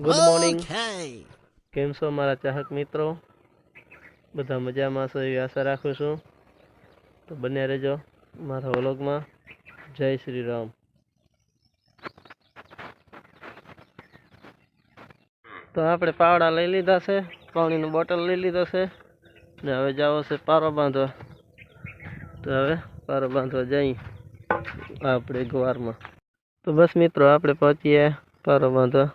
Morning Okay. કેમ છો મારા ચાહક મિત્રો? બધા મજામાં છો એવી આશા રાખું છું. તો બન્યા રહેજો મારા વ્લોગમાં. જય શ્રી રામ. તો આપણે પાવડા લઈ લીધા છે પાણીનું બોટલ લઈ લીધો છે ને હવે જાવો છે પારો બાંધવા. તો હવે પારો બાંધવા જઈ આપણે ગુવારમાં. તો બસ મિત્રો આપણે પહોંચીએ પારો બાંધવા.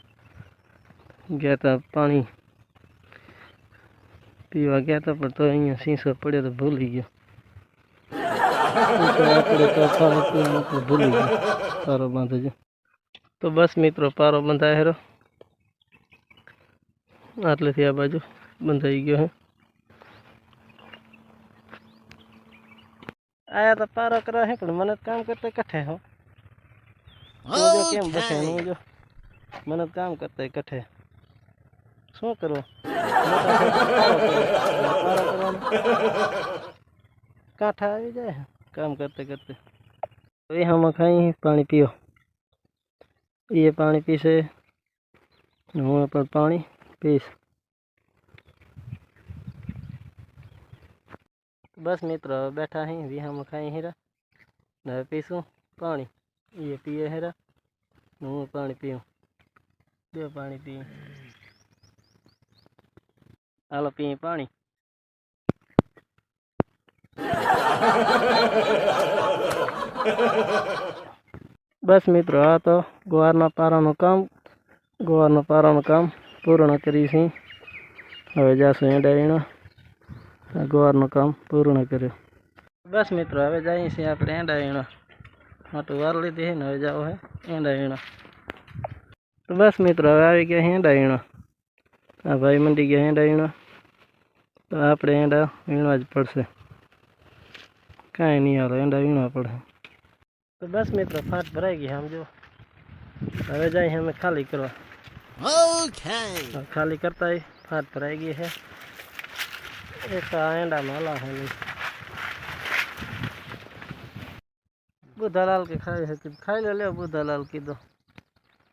ગયા હતા પાણી પીવા ગયા હતા પણ તો અહીંયા સીસો પડ્યો તો ભૂલી ગયો. આપણે ભૂલી ગયો. પારો બાંધે તો બસ મિત્રો પારો બંધાય હેરો. આટલેથી આ બાજુ બંધાઈ ગયો હે. આયા તો પારો કરવા હે પણ મને કામ કરતા કઠે હો. કેમ બસે. હું જો મને કામ કરતા કઠે. શું કરવું કાંઠા આવી જાય કામ કરતે કરતે એ હમણાં ખાઈ પાણી પીઓ એ પાણી પીશે ને હું પણ પાણી પીશ બસ મિત્રો હવે બેઠા અહીં વિહામાં ખાઈ હીરા ને હવે પીશું પાણી એ પીએ હેરા ને હું પાણી પીઉં બે પાણી પીએ હાલો પીએ પાણી બસ મિત્રો આ તો ગુવારના પારાનું કામ ગુવારના પારાનું કામ પૂર્ણ કરી છે હવે જાશું એંડાવીણા આ ગુવારનું કામ પૂર્ણ કર્યું બસ મિત્રો હવે જઈએ છીએ આપણે એંડાવીણા માટું વાર લીધી છે ને હવે જાવ હે એંડાવીણા તો બસ મિત્રો હવે આવી ગયા એંડાવીણા આ ભાઈ મંડી ગયા એંડા વીણા તો આપણે એંડા વીણવા જ પડશે કાંઈ નહીં હાલો એંડા વીણવા પડે તો બસ મિત્રો ફાટ ભરાઈ ગઈ સમજો હવે જાય અમે ખાલી કરવા Okay. હવે ખાલી કરતા ફાટ ભરાઈ ગઈ છે એક આ એંડામાં હલા છે નહીં બુધાલાલ કે ખાઈ છે કીધું ખાઈ લે લે બુધાલાલ કીધું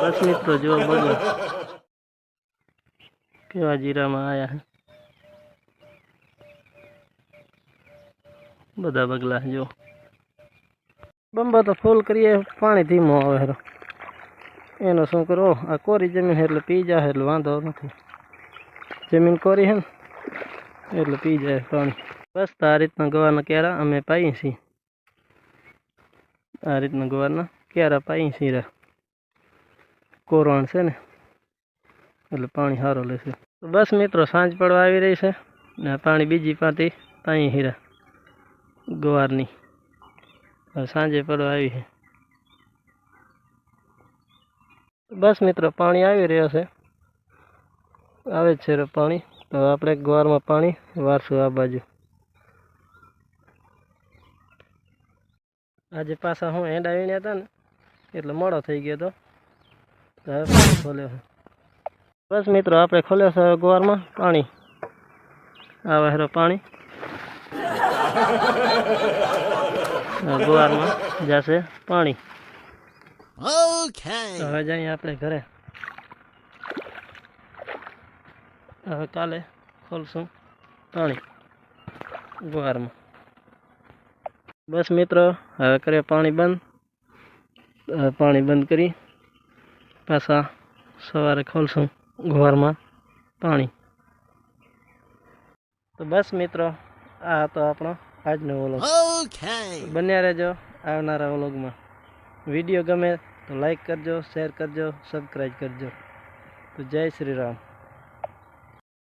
બસ મિત્રો જો બોલો. કેવા જીરામાં આયા બધા બગલા જો બંબા તો ફૂલ કરીએ, પાણી ધીમો આવે હેરો. એનો શું કરો આ કોરી જમીન એટલે પી જાય એટલે વાંધો નથી. જમીન કોરી હે ને, એટલે પી જાય પાણી. બસ આ રીતના ગવારના કેરા અમે પાઈએ છીએ. આ રીતના ગવારના ક્યારા પાઈ સીરા કોરણ છે ને? એટલે પાણી સારું લેશે. બસ મિત્રો, સાંજ પડવા આવી રહી છે ને પાણી બીજી પાતી પાઈ હીરા ગવારની. સાંજે પડવા આવી છે. બસ મિત્રો, પાણી આવી રહ્યો છે. આવે છે પાણી. તો આપણે ગવારમાં પાણી વારશું આ બાજુ. આજે પાછા હું એંડા વીણ્યા હતા ને એટલે મોડો થઈ ગયો તો. હવે ખોલ્યો બસ મિત્રો આપણે ખોલ્યો છે હવે ગુવારમાં પાણી. આવે હેરો પાણી. ગુવારમાં જશે પાણી. હવે જઈએ આપણે ઘરે. હવે કાલે ખોલશું પાણી ગુવારમાં. બસ મિત્રો હવે કરે પાણી બંધ. પાણી બંધ કરી પાછા સવારે ખોલશું ગુવારમાં પાણી. તો બસ મિત્રો આ હતો આપણો આજનો વ્લોગ. બન્યા રહેજો આવનારા વ્લોગમાં. વીડિયો ગમે તો લાઈક કરજો શેર કરજો સબસ્ક્રાઈબ કરજો. તો જય શ્રી રામ.